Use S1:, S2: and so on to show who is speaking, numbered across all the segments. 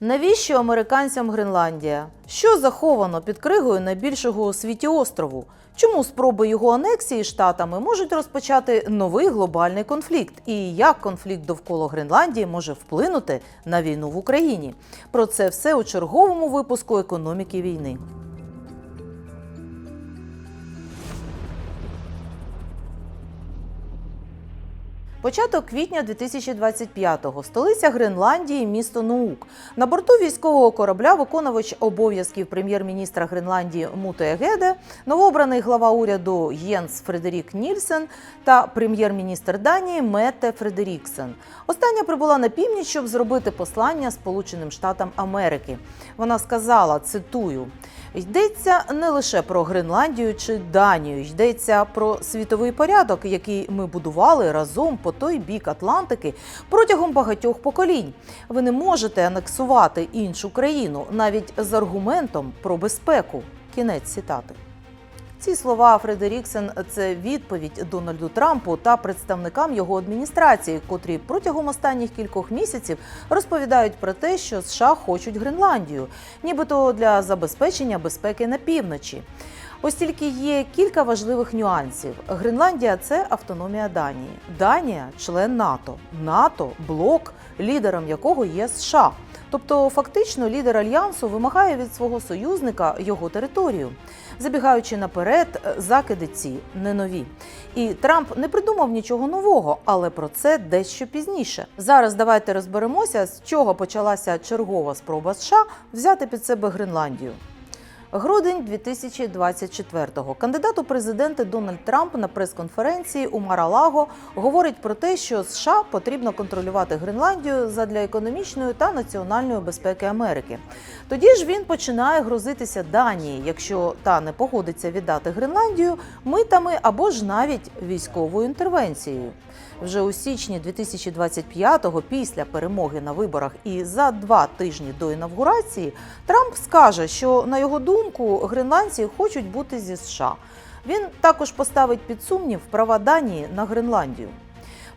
S1: Навіщо американцям Гренландія? Що заховано під кригою найбільшого у світі острову? Чому спроби його анексії штатами можуть розпочати новий глобальний конфлікт? І як конфлікт довкола Гренландії може вплинути на війну в Україні? Про це все у черговому випуску економіки війни. Початок квітня 2025-го. Столиця Гренландії, місто Нуук. На борту військового корабля виконувач обов'язків прем'єр-міністра Гренландії Муте Егеде, новообраний глава уряду Єнс Фредерік Нільсен та прем'єр-міністр Данії Мете Фредеріксен. Остання прибула на північ, щоб зробити послання Сполученим Штатам Америки. Вона сказала: цитую. Йдеться не лише про Гренландію чи Данію, йдеться про світовий порядок, який ми будували разом по той бік Атлантики протягом багатьох поколінь. Ви не можете анексувати іншу країну навіть з аргументом про безпеку. Кінець цитати. Ці слова Фредеріксен це відповідь Дональду Трампу та представникам його адміністрації, котрі протягом останніх кількох місяців розповідають про те, що США хочуть Гренландію, нібито для забезпечення безпеки на півночі. Ось тільки є кілька важливих нюансів. Гренландія це автономія Данії. Данія член НАТО. НАТО блок, лідером якого є США. Тобто, фактично, лідер альянсу вимагає від свого союзника його територію. Забігаючи наперед, закиди ці не нові. І Трамп не придумав нічого нового, але про це дещо пізніше. Зараз давайте розберемося, з чого почалася чергова спроба США взяти під себе Гренландію. Грудень 2024-го. Кандидат у президенти Дональд Трамп на прес-конференції у Маралаго говорить про те, що США потрібно контролювати Гренландію задля економічної та національної безпеки Америки. Тоді ж він починає грозитися Данії, якщо та не погодиться віддати Гренландію митами або ж навіть військовою інтервенцією. Вже у січні 2025-го, після перемоги на виборах і за два тижні до інавгурації, Трамп скаже, що на його думку гренландці хочуть бути зі США. Він також поставить під сумнів права Данії на Гренландію.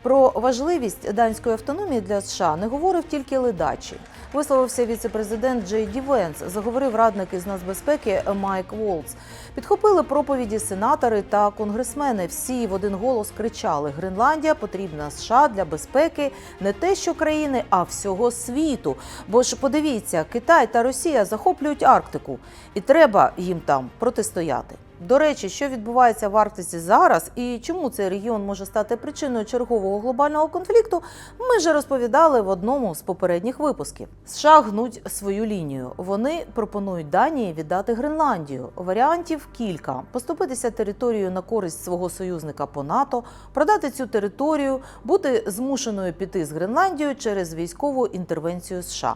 S1: Про важливість данської автономії для США не говорив тільки ледачі. Висловився віцепрезидент Джей Ді Венс, заговорив радник із нацбезпеки Майк Волц. Підхопили проповіді сенатори та конгресмени. Всі в один голос кричали: Гренландія потрібна США для безпеки не те, що країни, а всього світу. Бо ж подивіться, Китай та Росія захоплюють Арктику, і треба їм там протистояти. До речі, що відбувається в Арктиці зараз і чому цей регіон може стати причиною чергового глобального конфлікту, ми вже розповідали в одному з попередніх випусків. США гнуть свою лінію. Вони пропонують Данії віддати Гренландію. Варіантів кілька: поступитися територією на користь свого союзника по НАТО, продати цю територію, бути змушеною піти з Гренландією через військову інтервенцію США.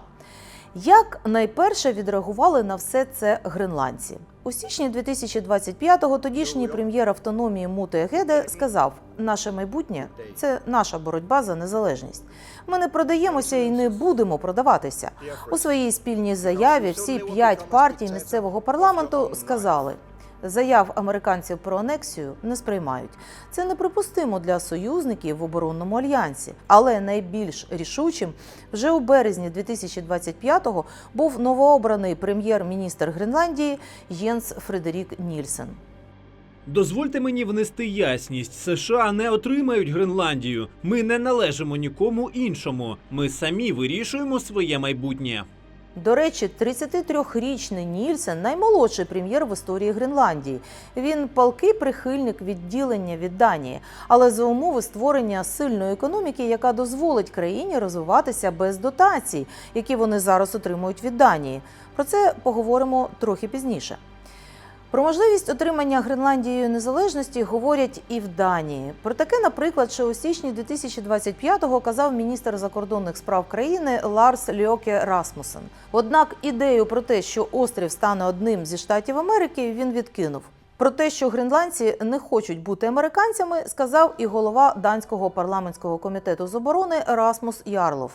S1: Як найперше відреагували на все це гренландці? У січні 2025-го тодішній прем'єр автономії Муте Егеде сказав: наше майбутнє це наша боротьба за незалежність. Ми не продаємося і не будемо продаватися. У своїй спільній заяві всі п'ять партій місцевого парламенту сказали. Заяв американців про анексію не сприймають. Це неприпустимо для союзників в оборонному альянсі. Але найбільш рішучим вже у березні 2025-го був новообраний прем'єр-міністр Гренландії Єнс Фредерік Нільсен.
S2: Дозвольте мені внести ясність. США не отримають Гренландію. Ми не належимо нікому іншому. Ми самі вирішуємо своє майбутнє.
S1: До речі, 33-річний Нільсен наймолодший прем'єр в історії Гренландії. Він палкий прихильник відділення від Данії, але за умови створення сильної економіки, яка дозволить країні розвиватися без дотацій, які вони зараз отримують від Данії. Про це поговоримо трохи пізніше. Про можливість отримання Гренландією незалежності говорять і в Данії. Про таке, наприклад, ще у січні 2025-го казав міністр закордонних справ країни Ларс Льоке Расмусен. Однак ідею про те, що острів стане одним зі штатів Америки, він відкинув. Про те, що гренландці не хочуть бути американцями, сказав і голова данського парламентського комітету з оборони Расмус Ярлов.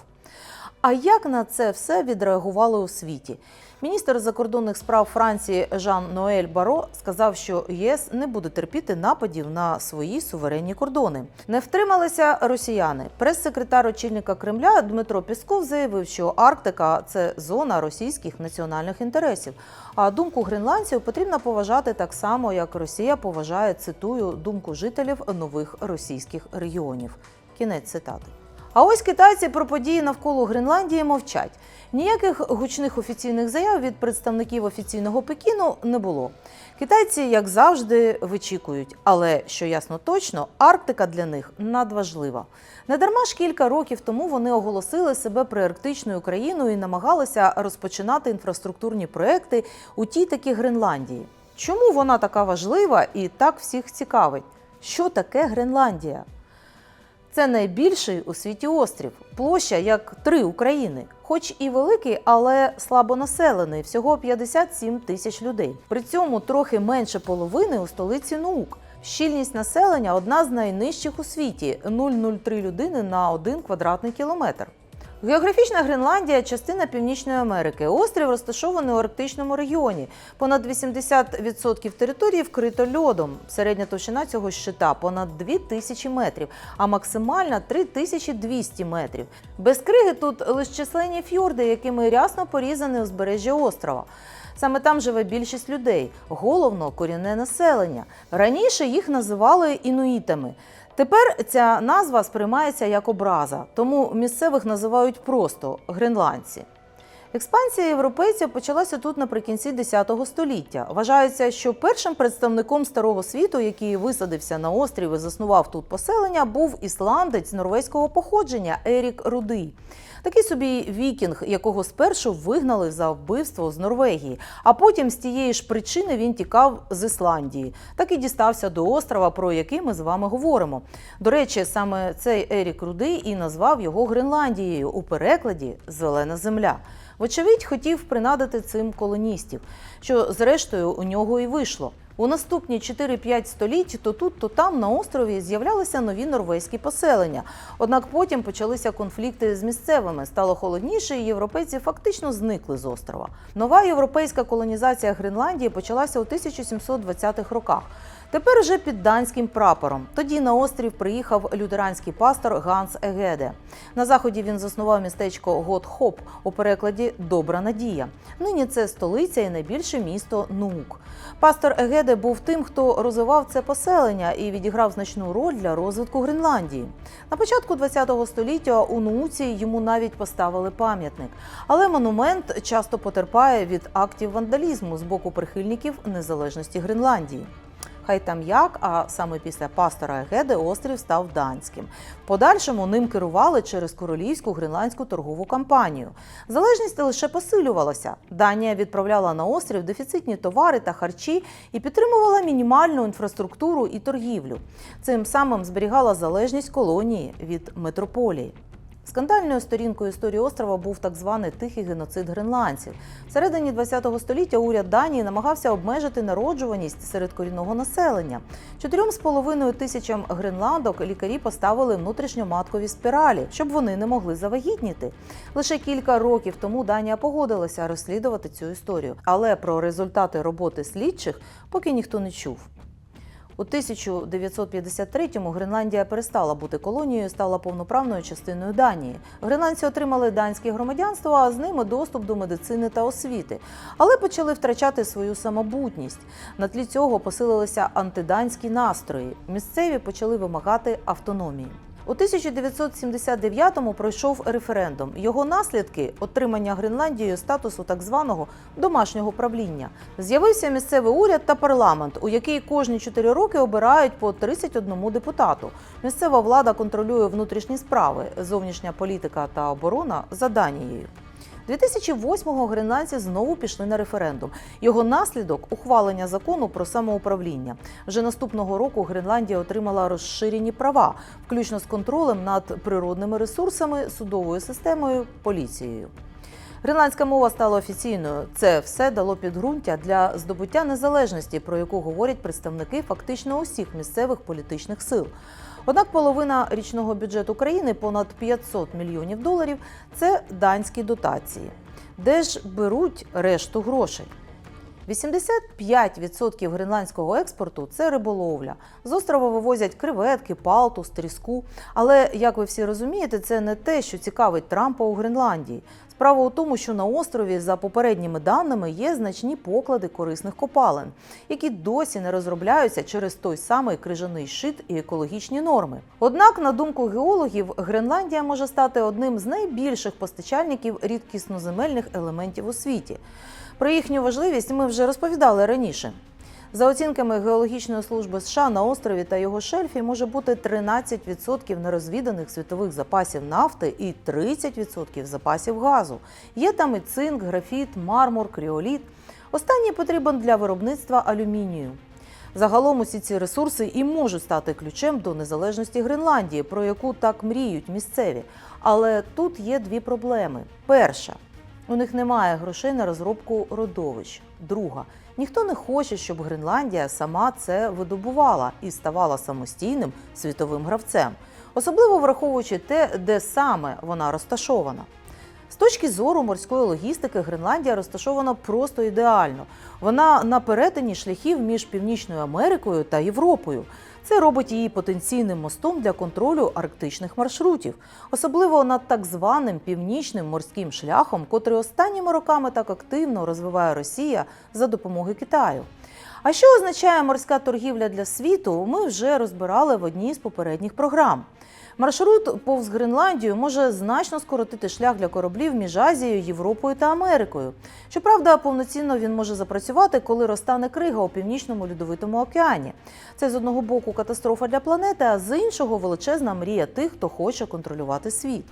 S1: А як на це все відреагували у світі? Міністр закордонних справ Франції Жан Ноель Баро сказав, що ЄС не буде терпіти нападів на свої суверенні кордони. Не втрималися росіяни. Прес-секретар очільника Кремля Дмитро Пісков заявив, що Арктика це зона російських національних інтересів. А думку гренландців потрібно поважати так само, як Росія поважає цитую думку жителів нових російських регіонів. Кінець цитати. А ось китайці про події навколо Гренландії мовчать. Ніяких гучних офіційних заяв від представників офіційного Пекіну не було. Китайці, як завжди, вичікують, але що ясно точно, Арктика для них надважлива. Недарма ж кілька років тому вони оголосили себе приарктичною країною і намагалися розпочинати інфраструктурні проекти у тій таки Гренландії. Чому вона така важлива і так всіх цікавить? Що таке Гренландія? Це найбільший у світі острів, площа як три України, хоч і великий, але слабонаселений, всього 57 тисяч людей. При цьому трохи менше половини у столиці наук. Щільність населення одна з найнижчих у світі 0,03 людини на 1 квадратний кілометр. Географічна Гренландія частина Північної Америки. Острів розташований у арктичному регіоні. Понад 80% території вкрито льодом. Середня товщина цього щита понад 2000 метрів, а максимальна 3200 метрів. Без криги тут лише численні фьорди, якими рясно порізане узбережжя острова. Саме там живе більшість людей, головно корінне населення. Раніше їх називали інуїтами. Тепер ця назва сприймається як образа, тому місцевих називають просто гренландці. Експансія європейців почалася тут наприкінці X століття. Вважається, що першим представником старого світу, який висадився на острів і заснував тут поселення, був ісландець норвезького походження Ерік Рудий. Такий собі вікінг, якого спершу вигнали за вбивство з Норвегії, а потім з тієї ж причини він тікав з Ісландії. Так і дістався до острова, про який ми з вами говоримо. До речі, саме цей Ерік Рудий і назвав його Гренландією у перекладі Зелена земля. Вочевидь, хотів принадити цим колоністів, що зрештою у нього і вийшло. У наступні 4-5 століть то тут, то там на острові з'являлися нові норвезькі поселення. Однак потім почалися конфлікти з місцевими, стало холодніше, і європейці фактично зникли з острова. Нова європейська колонізація Гренландії почалася у 1720-х роках. Тепер вже під данським прапором. Тоді на острів приїхав лютеранський пастор Ганс Егеде. На заході він заснував містечко Готхоп у перекладі Добра Надія. Нині це столиця і найбільше місто Нуук. Пастор Егеде був тим, хто розвивав це поселення і відіграв значну роль для розвитку Гренландії. На початку ХХ століття у Нууці йому навіть поставили пам'ятник. Але монумент часто потерпає від актів вандалізму з боку прихильників незалежності Гренландії. Хай там як, а саме після пастора Егеде острів став данським. Подальшому ним керували через королівську гренландську торгову кампанію. Залежність лише посилювалася. Данія відправляла на острів дефіцитні товари та харчі і підтримувала мінімальну інфраструктуру і торгівлю. Цим самим зберігала залежність колонії від метрополії. Скандальною сторінкою історії острова був так званий тихий геноцид гренландців. В середині ХХ століття уряд Данії намагався обмежити народжуваність серед корінного населення. Чотирьом з половиною тисячам гренландок лікарі поставили внутрішньоматкові спіралі, щоб вони не могли завагітніти. Лише кілька років тому Данія погодилася розслідувати цю історію, але про результати роботи слідчих поки ніхто не чув. У 1953-му Гренландія перестала бути колонією, стала повноправною частиною Данії. Гренландці отримали данське громадянство, а з ними доступ до медицини та освіти, але почали втрачати свою самобутність. На тлі цього посилилися антиданські настрої. Місцеві почали вимагати автономії. У 1979-му пройшов референдум. Його наслідки отримання Гренландією статусу так званого домашнього правління. З'явився місцевий уряд та парламент, у який кожні 4 роки обирають по 31 депутату. Місцева влада контролює внутрішні справи, зовнішня політика та оборона за Данією. 2008-го гренландці знову пішли на референдум. Його наслідок ухвалення закону про самоуправління. Вже наступного року Гренландія отримала розширені права, включно з контролем над природними ресурсами, судовою системою, поліцією. Гренландська мова стала офіційною. Це все дало підґрунтя для здобуття незалежності, про яку говорять представники фактично усіх місцевих політичних сил. Однак половина річного бюджету країни, понад 500 мільйонів доларів, це данські дотації. Де ж беруть решту грошей? 85% гренландського експорту це риболовля. З острова вивозять креветки, палтус, тріску. Але, як ви всі розумієте, це не те, що цікавить Трампа у Гренландії. Справа у тому, що на острові, за попередніми даними, є значні поклади корисних копалин, які досі не розробляються через той самий крижаний шит і екологічні норми. Однак, на думку геологів, Гренландія може стати одним з найбільших постачальників рідкісноземельних елементів у світі. Про їхню важливість ми вже розповідали раніше. За оцінками Геологічної служби США на острові та його шельфі може бути 13% нерозвіданих світових запасів нафти і 30% запасів газу. Є там і цинк, графіт, мармур, кріоліт. Останній потрібен для виробництва алюмінію. Загалом усі ці ресурси і можуть стати ключем до незалежності Гренландії, про яку так мріють місцеві. Але тут є дві проблеми: перша у них немає грошей на розробку родовищ. Друга ніхто не хоче, щоб Гренландія сама це видобувала і ставала самостійним світовим гравцем, особливо враховуючи те, де саме вона розташована. З точки зору морської логістики, Гренландія розташована просто ідеально. Вона на перетині шляхів між Північною Америкою та Європою. Це робить її потенційним мостом для контролю арктичних маршрутів, особливо над так званим північним морським шляхом, котрий останніми роками так активно розвиває Росія за допомоги Китаю. А що означає морська торгівля для світу? Ми вже розбирали в одній з попередніх програм. Маршрут повз Гренландію може значно скоротити шлях для кораблів між Азією, Європою та Америкою. Щоправда, повноцінно він може запрацювати, коли розтане крига у північному льодовитому океані. Це з одного боку катастрофа для планети, а з іншого величезна мрія тих, хто хоче контролювати світ.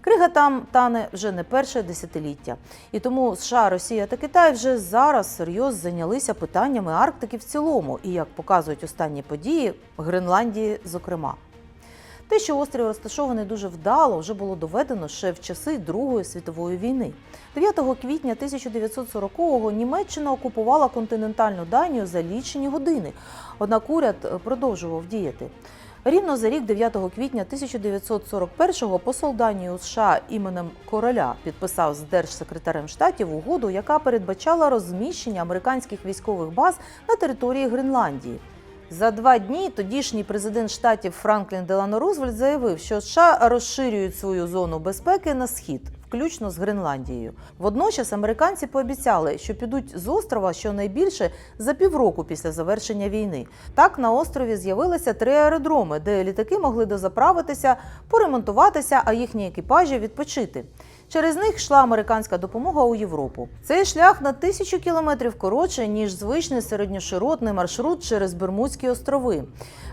S1: Крига там тане вже не перше десятиліття, і тому США, Росія та Китай вже зараз серйозно зайнялися питаннями Арктики в цілому, і як показують останні події, Гренландії, зокрема. Те, що острів розташований дуже вдало, вже було доведено ще в часи Другої світової війни. 9 квітня 1940-го Німеччина окупувала континентальну Данію за лічені години. Однак уряд продовжував діяти. Рівно за рік, 9 квітня 1941-го, посол Данії у США іменем короля підписав з держсекретарем штатів угоду, яка передбачала розміщення американських військових баз на території Гренландії. За два дні тодішній президент штатів Франклін Делано Рузвельт заявив, що США розширюють свою зону безпеки на схід, включно з Гренландією. Водночас американці пообіцяли, що підуть з острова щонайбільше за півроку після завершення війни. Так на острові з'явилися три аеродроми, де літаки могли дозаправитися, поремонтуватися, а їхні екіпажі відпочити. Через них йшла американська допомога у Європу. Цей шлях на тисячу кілометрів коротше, ніж звичний середньоширотний маршрут через Бермудські острови.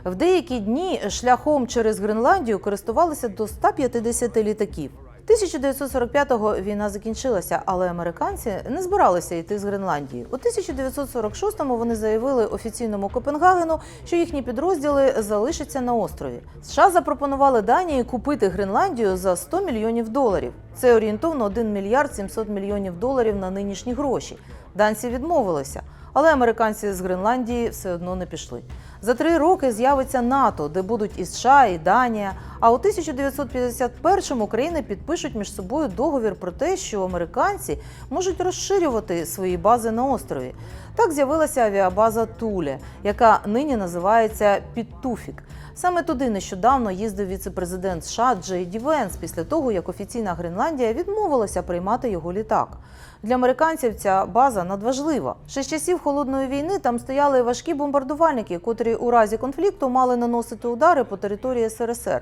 S1: В деякі дні шляхом через Гренландію користувалися до 150 літаків. 1945-го війна закінчилася, але американці не збиралися йти з Гренландії. У 1946-му вони заявили офіційному Копенгагену, що їхні підрозділи залишаться на острові. США запропонували Данії купити Гренландію за 100 мільйонів доларів. Це орієнтовно 1 мільярд 700 мільйонів доларів на нинішні гроші. Данці відмовилися, але американці з Гренландії все одно не пішли. За три роки з'явиться НАТО, де будуть і США, і Данія. А у 1951-му країни підпишуть між собою договір про те, що американці можуть розширювати свої бази на острові. Так з'явилася авіабаза Туле, яка нині називається Підтуфік. Саме туди нещодавно їздив віце-президент США Джей Ді Венс після того, як офіційна Гренландія відмовилася приймати його літак. Для американців ця база надважлива. Ще з часів холодної війни там стояли важкі бомбардувальники, котрі у разі конфлікту мали наносити удари по території СРСР.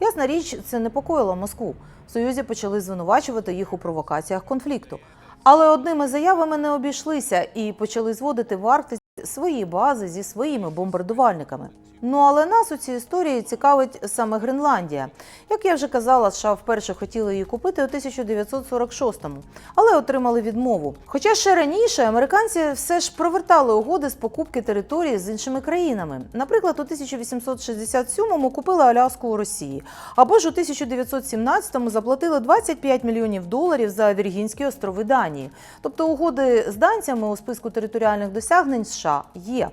S1: Ясна річ, це непокоїло Москву. В Союзі почали звинувачувати їх у провокаціях конфлікту. Але одними заявами не обійшлися і почали зводити в Арктиці свої бази зі своїми бомбардувальниками. Ну але нас у цій історії цікавить саме Гренландія. Як я вже казала, США вперше хотіли її купити у 1946-му, але отримали відмову. Хоча ще раніше американці все ж провертали угоди з покупки території з іншими країнами. Наприклад, у 1867-му купили Аляску у Росії, або ж у 1917-му заплатили 25 мільйонів доларів за Віргінські острови Данії. Тобто угоди з данцями у списку територіальних досягнень США є.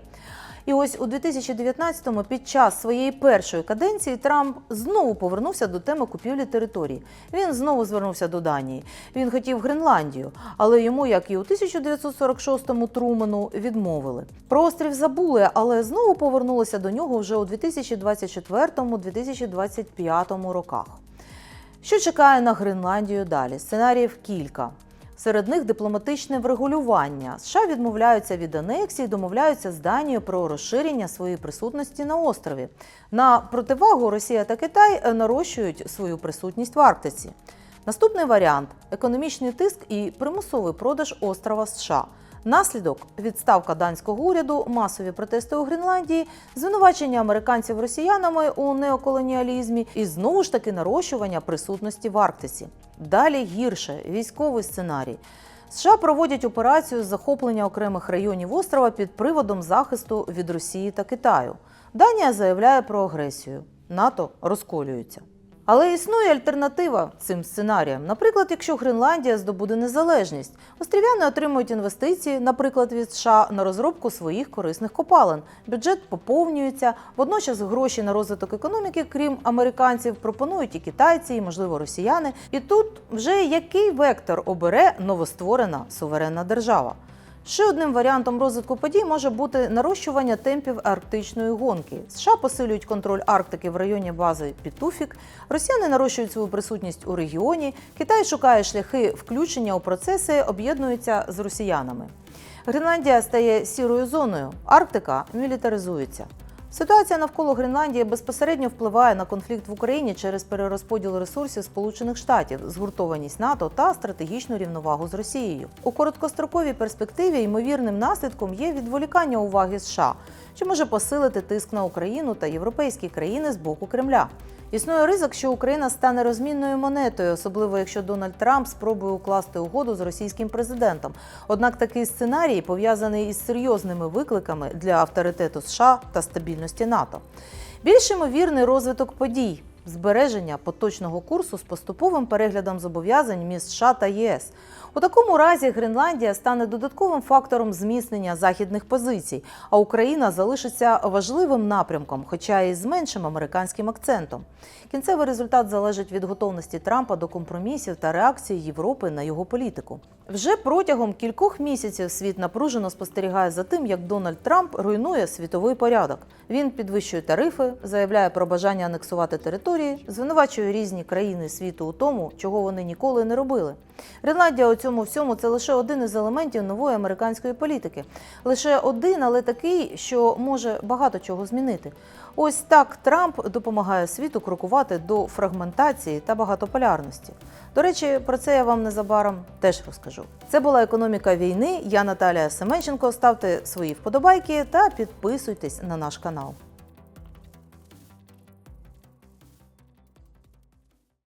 S1: І ось у 2019-му під час своєї першої каденції Трамп знову повернувся до теми купівлі території. Він знову звернувся до Данії. Він хотів Гренландію, але йому, як і у 1946-му Трумену, відмовили. Про острів забули, але знову повернулися до нього вже у 2024-2025 роках. Що чекає на Гренландію далі? Сценаріїв кілька. Серед них дипломатичне врегулювання. США відмовляються від анексії, домовляються з Данією про розширення своєї присутності на острові. На противагу Росія та Китай е, нарощують свою присутність в Арктиці. Наступний варіант економічний тиск і примусовий продаж острова США. Наслідок відставка данського уряду, масові протести у Гренландії, звинувачення американців росіянами у неоколоніалізмі і знову ж таки нарощування присутності в Арктиці. Далі гірше військовий сценарій. США проводять операцію з захоплення окремих районів острова під приводом захисту від Росії та Китаю. Данія заявляє про агресію. НАТО розколюється. Але існує альтернатива цим сценаріям. Наприклад, якщо Гренландія здобуде незалежність, острів'яни отримують інвестиції, наприклад, від США на розробку своїх корисних копалин. Бюджет поповнюється. Водночас гроші на розвиток економіки, крім американців, пропонують і китайці, і можливо росіяни. І тут вже який вектор обере новостворена суверенна держава. Ще одним варіантом розвитку подій може бути нарощування темпів арктичної гонки. США посилюють контроль Арктики в районі бази Пітуфік, росіяни нарощують свою присутність у регіоні, Китай шукає шляхи включення у процеси, об'єднуються з росіянами. Гренландія стає сірою зоною, Арктика мілітаризується. Ситуація навколо Гренландії безпосередньо впливає на конфлікт в Україні через перерозподіл ресурсів Сполучених Штатів, згуртованість НАТО та стратегічну рівновагу з Росією. У короткостроковій перспективі ймовірним наслідком є відволікання уваги США, що може посилити тиск на Україну та європейські країни з боку Кремля. Існує ризик, що Україна стане розмінною монетою, особливо якщо Дональд Трамп спробує укласти угоду з російським президентом. Однак такий сценарій пов'язаний із серйозними викликами для авторитету США та стабільності НАТО. Більш ймовірний розвиток подій. Збереження поточного курсу з поступовим переглядом зобов'язань між США та ЄС. У такому разі Гренландія стане додатковим фактором зміцнення західних позицій, а Україна залишиться важливим напрямком, хоча і з меншим американським акцентом. Кінцевий результат залежить від готовності Трампа до компромісів та реакції Європи на його політику. Вже протягом кількох місяців світ напружено спостерігає за тим, як Дональд Трамп руйнує світовий порядок. Він підвищує тарифи, заявляє про бажання анексувати території, звинувачує різні країни світу у тому, чого вони ніколи не робили. Гренландія у цьому всьому це лише один із елементів нової американської політики. Лише один, але такий, що може багато чого змінити. Ось так Трамп допомагає світу крокувати до фрагментації та багатополярності. До речі, про це я вам незабаром теж розкажу. Це була економіка війни. Я Наталія Семенченко. Ставте свої вподобайки та підписуйтесь на наш канал.